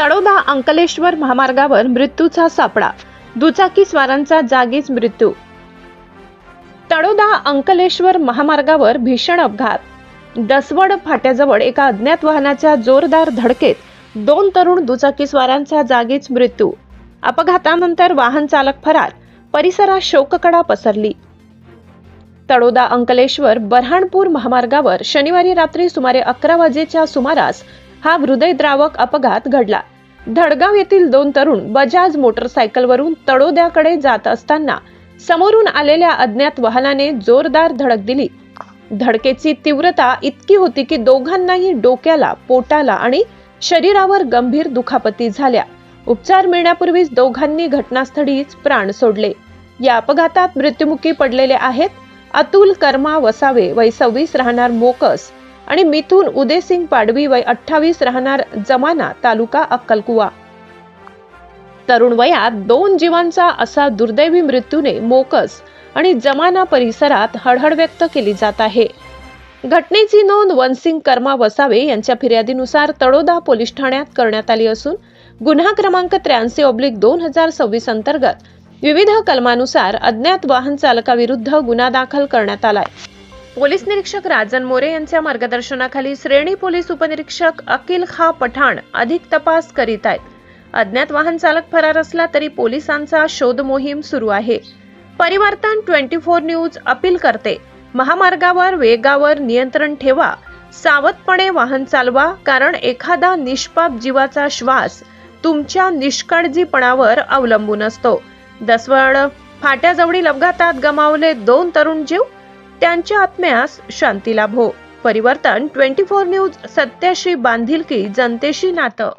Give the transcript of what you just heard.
तडोदा अंकलेश्वर महामार्गावर मृत्यूचा सापळा दुचाकी स्वारांचा जागीच मृत्यू. तडोदा अंकलेश्वर महामार्गावर भीषण अपघात. दसवड फाट्याजवळ एका अज्ञात वाहनाच्या जोरदार धडकेत दोन तरुण दुचाकीस्वारांचा जागीच मृत्यू. अपघातानंतर वाहन चालक फरार परिसरात शोककडा पसरली. तडोदा अंकलेश्वर बऱ्हाणपूर महामार्गावर शनिवारी रात्री सुमारे अकरा वाजेच्या सुमारास हा हृदयद्रावक अपघात घडला. धडगाव येथील दोन तरुण बजाज मोटरसायकलवरून तळोद्याकडे जात असताना समोरून आलेल्या अज्ञात वाहनाने जोरदार धडक दिली. धडकेची तीव्रता इतकी होती की दोघांनाही डोक्याला पोटाला आणि शरीरावर गंभीर दुखापती झाल्या. उपचार मिळण्यापूर्वीच दोघांनी घटनास्थळीच प्राण सोडले. या अपघातात मृत्युमुखी पडलेले आहेत अतुल कर्मा वसावे वय सव्वीस राहणार मोकस. आणि मिथून उदयसिंग पाडवी वय अठ्ठावीस राहणार जमाना तालुका अक्कलकुवा. तरुण वयात दोन जीवांचा असा दुर्दैवी मृत्यूने मोकस आणि जमाना परिसरात हळहळ व्यक्त केली जात आहे. घटनेची नोंद वनसिंग कर्मा वसावे यांच्या फिर्यादीनुसार तळोदा पोलीस ठाण्यात करण्यात आली असून गुन्हा क्रमांक त्र्याऐंशी ऑब्लिक दोन हजार सव्वीस अंतर्गत विविध कलमानुसार अज्ञात वाहन चालकाविरुद्ध गुन्हा दाखल करण्यात आलाय. पोलीस निरीक्षक राजन मोरे यांच्या मार्गदर्शनाखाली श्रेणी पोलीस उपनिरीक्षक अकिल खा पठाण अधिक तपास करीत आहेत. अज्ञात वाहन चालक फरार असला तरी पोलिसांचा शोध मोहीम सुरू आहे. परिवर्तन ट्वेंटी फोर न्यूज अपील करते. महामार्गावर वेगावर नियंत्रण ठेवा. सावधपणे वाहन चालवा कारण एखादा निष्पाप जीवाचा श्वास तुमच्या निष्काळजीपणावर अवलंबून असतो. दसवड फाट्याजवळील अपघातात गमावले दोन तरुण जीव त्यांच्या आत्म्यास शांती लाभो. परिवर्तन ट्वेंटी फोर न्यूज सत्याशी बांधिलकी जनतेशी नातं.